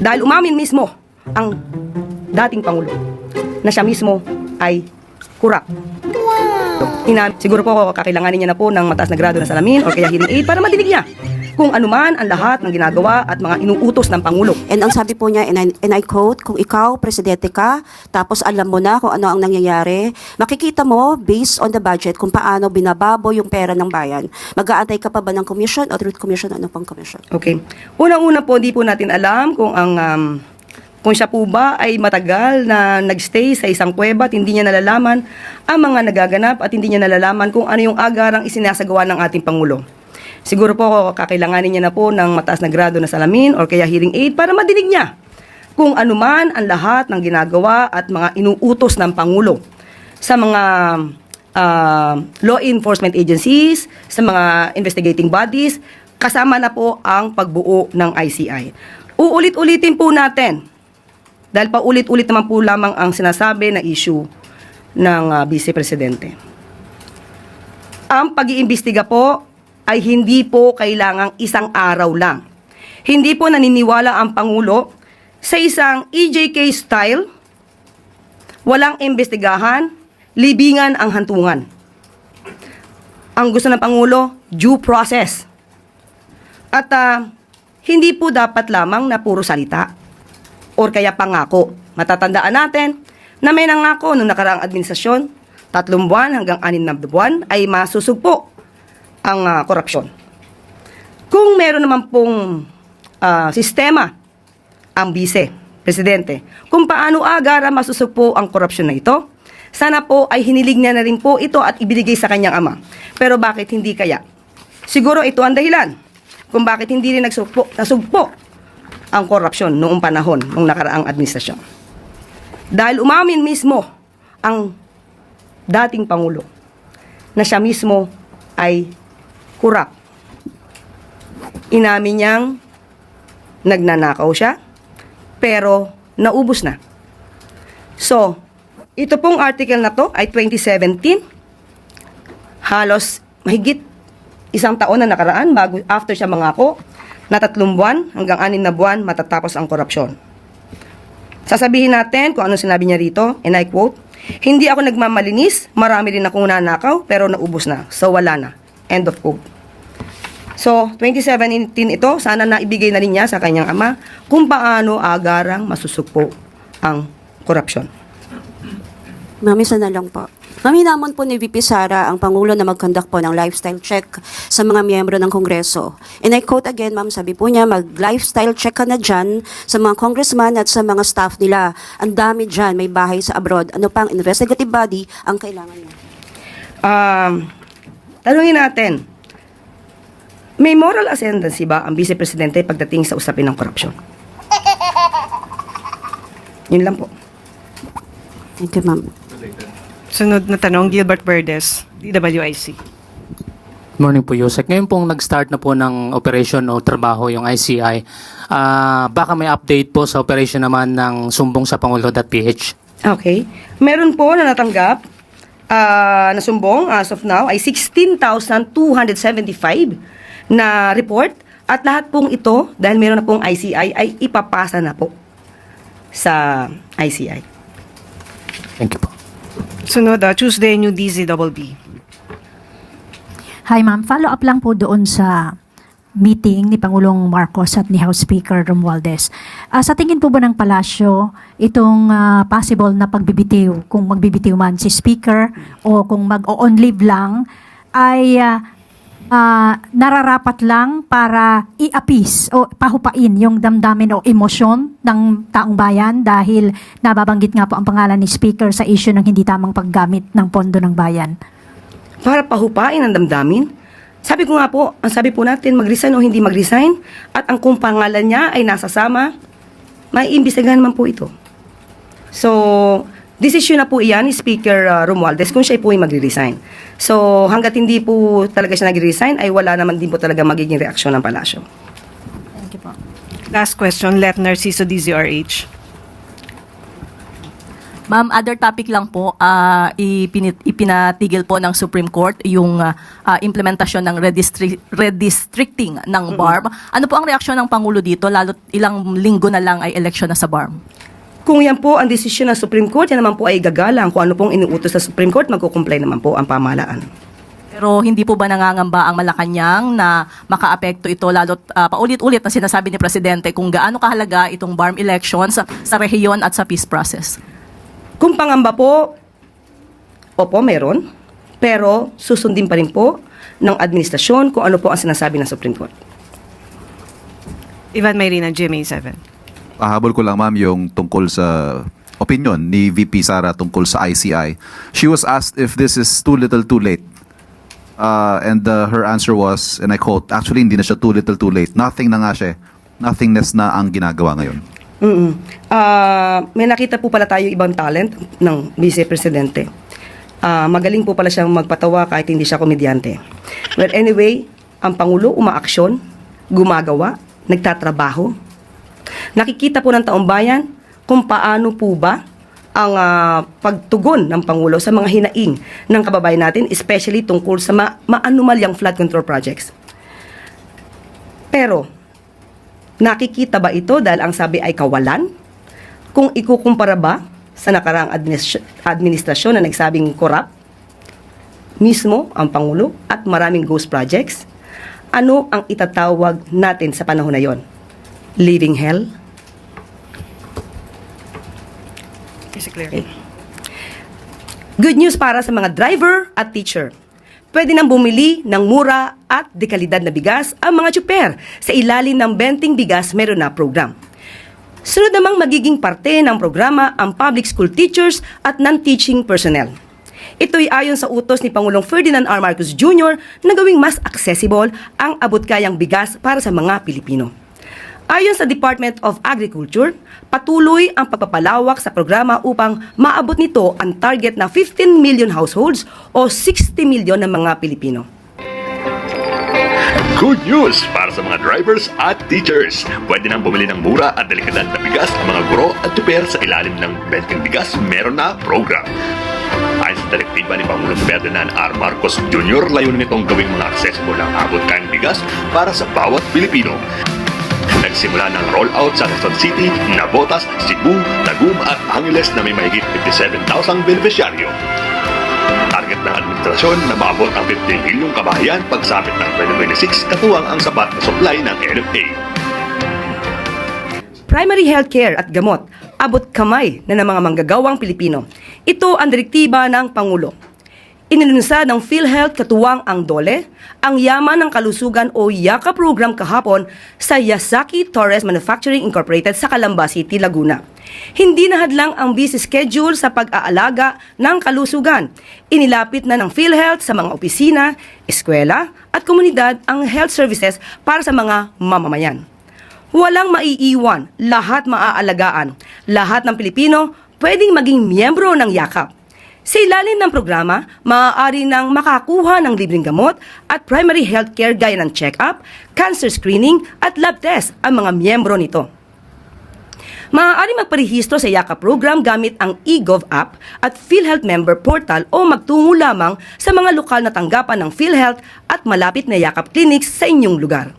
Dahil umamin mismo ang dating Pangulo na siya mismo ay kurap. Ina, siguro po kakailanganin niya na po ng mataas na grado ng salamin o kaya hearing aid para madinig niya kung anuman ang lahat ng ginagawa at mga inuutos ng Pangulo. And ang sabi po niya, and I, and I quote, kung ikaw, presidente ka, tapos alam mo na kung ano ang nangyayari, makikita mo, based on the budget, kung paano binababo yung pera ng bayan. Mag-aantay ka pa ba ng commission o truth commission? Ano pang commission? Okay. Unang-una po, di po natin alam kung ang um, kung siya po ba ay matagal na nagstay sa isang kuweba at hindi niya nalalaman ang mga nagaganap at hindi niya nalalaman kung ano yung agarang isinasagawa ng ating Pangulo. Siguro po kakailanganin niya na po ng mataas na grado na salamin or kaya hearing aid para madinig niya kung anuman ang lahat ng ginagawa at mga inuutos ng Pangulo sa mga ah, law enforcement agencies, sa mga investigating bodies, kasama na po ang pagbuo ng ICI. Uulit-ulitin po natin, dahil paulit-ulit naman po lamang ang sinasabi na issue ng ah, Vice Presidente. Ang pag-iimbestiga po ay hindi po kailangang isang araw lang. Hindi po naniniwala ang Pangulo sa isang EJK style, walang imbestigahan, libingan ang hantungan. Ang gusto ng Pangulo, due process. At ah, hindi po dapat lamang na puro salita or kaya pangako. Matatandaan natin na may nangako noong nakaraang administrasyon, tatlong buwan hanggang anim na buwan ay masusugpo ang ah, korupsyon. Kung meron naman pong ah, sistema ang vice, presidente, kung paano agara masusugpo ang korupsyon na ito, sana po ay hinilig niya na rin po ito at ibinigay sa kanyang ama. Pero bakit hindi kaya? Siguro ito ang dahilan kung bakit hindi rin nagsugpo, nasugpo ang korupsyon noong panahon ng nakaraang administrasyon. Dahil umamin mismo ang dating Pangulo na siya mismo ay kurap. Inamin niyang nagnanakaw siya, pero naubos na. So, ito pong article na to ay 2017. Halos mahigit isang taon na nakaraan bago after siya mangako na tatlong buwan hanggang anin na buwan matatapos ang korupsyon. Sasabihin natin kung ano sinabi niya rito, and I quote, Hindi ako nagmamalinis, marami rin akong nanakaw, pero naubos na. So wala na. End of quote. So, 2017 ito, sana naibigay na rin niya sa kanyang ama kung paano agarang masusugpo ang korupsyon. Mami, isa na lang po. Mami, namon po ni VP Sara ang Pangulo na mag-conduct po ng lifestyle check sa mga miyembro ng Kongreso. And I quote again, ma'am, sabi po niya, mag-lifestyle check ka na dyan sa mga congressman at sa mga staff nila. Ang dami dyan, may bahay sa abroad. Ano pang investigative body ang kailangan niya? Um, tanungin natin, may moral ascendancy ba ang Vice Presidente pagdating sa usapin ng korupsyon? Yun lang po. Thank you, ma'am. Sunod na tanong, Gilbert Verdes, DWIC. Morning po, Yusek. Ngayon pong nag-start na po ng operation o trabaho yung ICI. Ah, baka may update po sa operation naman ng sumbong sa Pangulo.ph. Okay. Meron po na natanggap ah, na sumbong as of now ay 16,275 na report at lahat pong ito dahil meron na pong ICI ay ipapasa na po sa ICI. Thank you po. Sunod, uh, Tuesday, New DZBB. Hi ma'am, follow up lang po doon sa meeting ni Pangulong Marcos at ni House Speaker Romualdez. Ah, sa tingin po ba ng palasyo itong ah, possible na pagbibitiw, kung magbibitiw man si Speaker o kung mag-on leave lang, ay ah, ah, nararapat lang para i-appease o pahupain yung damdamin o emosyon ng taong bayan dahil nababanggit nga po ang pangalan ni Speaker sa issue ng hindi tamang paggamit ng pondo ng bayan. Para pahupain ang damdamin. Sabi ko nga po, ang sabi po natin, mag-resign o hindi mag-resign at ang kung pangalan niya ay nasa sama, may imbestigahan naman po ito. So, desisyon na po iyan ni Speaker uh, Romualdez kung siya po ay magre-resign. So, hanggat hindi po talaga siya nagre-resign, ay wala naman din po talaga magiging reaksyon ng palasyo. Thank you po. Last question, Let Narciso, DZRH. Ma'am, other topic lang po, ah, ipinit, ipinatigil po ng Supreme Court yung ah, ah, implementasyon ng redistri- redistricting ng BARM. Ano po ang reaksyon ng Pangulo dito, lalo ilang linggo na lang ay eleksyon na sa BARM? Kung yan po ang desisyon ng Supreme Court, yan naman po ay gagalang. Kung ano pong inuutos sa Supreme Court, magkukumplay naman po ang pamahalaan. Pero hindi po ba nangangamba ang Malacanang na makaapekto ito lalo paulit-ulit na sinasabi ni Presidente kung gaano kahalaga itong BARM elections sa, sa rehiyon at sa peace process? Kung pangamba po, opo, meron. Pero susundin pa rin po ng administrasyon kung ano po ang sinasabi ng Supreme Court. Ivan Mayrina, GMA7. Pahabol ko lang ma'am yung tungkol sa opinion ni VP Sara tungkol sa ICI. She was asked if this is too little too late. Uh, and uh, her answer was, and I quote, actually hindi na siya too little too late. Nothing na nga siya. Nothingness na ang ginagawa ngayon. Mm Ah, may nakita po pala tayo ibang talent ng Vice Presidente. Ah, magaling po pala siyang magpatawa kahit hindi siya komedyante. Well, anyway, ang Pangulo umaaksyon, gumagawa, nagtatrabaho. Nakikita po ng taong bayan kung paano po ba ang ah, pagtugon ng Pangulo sa mga hinaing ng kababayan natin, especially tungkol sa ma- maanumalyang flood control projects. Pero, Nakikita ba ito dahil ang sabi ay kawalan? Kung ikukumpara ba sa administ- administrasyon na nagsabing korap, mismo ang Pangulo at maraming ghost projects, ano ang itatawag natin sa panahon na yon? Living hell? It clear? Okay. Good news para sa mga driver at teacher. Pwede nang bumili ng mura at dekalidad na bigas ang mga tsuper sa ilalim ng Benting Bigas Meron na program. Sunod namang magiging parte ng programa ang public school teachers at non-teaching personnel. Ito'y ayon sa utos ni Pangulong Ferdinand R. Marcos Jr. na gawing mas accessible ang abot-kayang bigas para sa mga Pilipino. Ayon sa Department of Agriculture, patuloy ang pagpapalawak sa programa upang maabot nito ang target na 15 million households o 60 million ng mga Pilipino. Good news para sa mga drivers at teachers. Pwede nang bumili ng mura at delikadad na bigas ang mga guro at tuper sa ilalim ng Benting Bigas Meron na program. Ayon sa direktiba ni Pangulong Ferdinand R. Marcos Jr., layunin nitong gawing mga accessible ang abot kayang bigas para sa bawat Pilipino. Nagsimula ng rollout sa Quezon City, Navotas, Cebu, Tagum at Angeles na may mahigit 57,000 beneficiaryo. Target ng administrasyon na maabot ang 15 milyong kabahayan pagsapit ng 2026 katuwang ang sapat na supply ng NFA. Primary healthcare at gamot, abot kamay na ng mga manggagawang Pilipino. Ito ang direktiba ng Pangulo. Inilunsad ng PhilHealth katuwang ang DOLE, ang Yaman ng Kalusugan o YAKA program kahapon sa Yasaki Torres Manufacturing Incorporated sa Calamba City, Laguna. Hindi nahadlang ang busy schedule sa pag-aalaga ng kalusugan. Inilapit na ng PhilHealth sa mga opisina, eskwela at komunidad ang health services para sa mga mamamayan. Walang maiiwan, lahat maaalagaan. Lahat ng Pilipino pwedeng maging miyembro ng yakap. Sa ilalim ng programa, maaari nang makakuha ng libreng gamot at primary health care gaya ng check-up, cancer screening at lab test ang mga miyembro nito. Maaari magparehistro sa YAKA program gamit ang eGov app at PhilHealth member portal o magtungo lamang sa mga lokal na tanggapan ng PhilHealth at malapit na YAKAP clinics sa inyong lugar.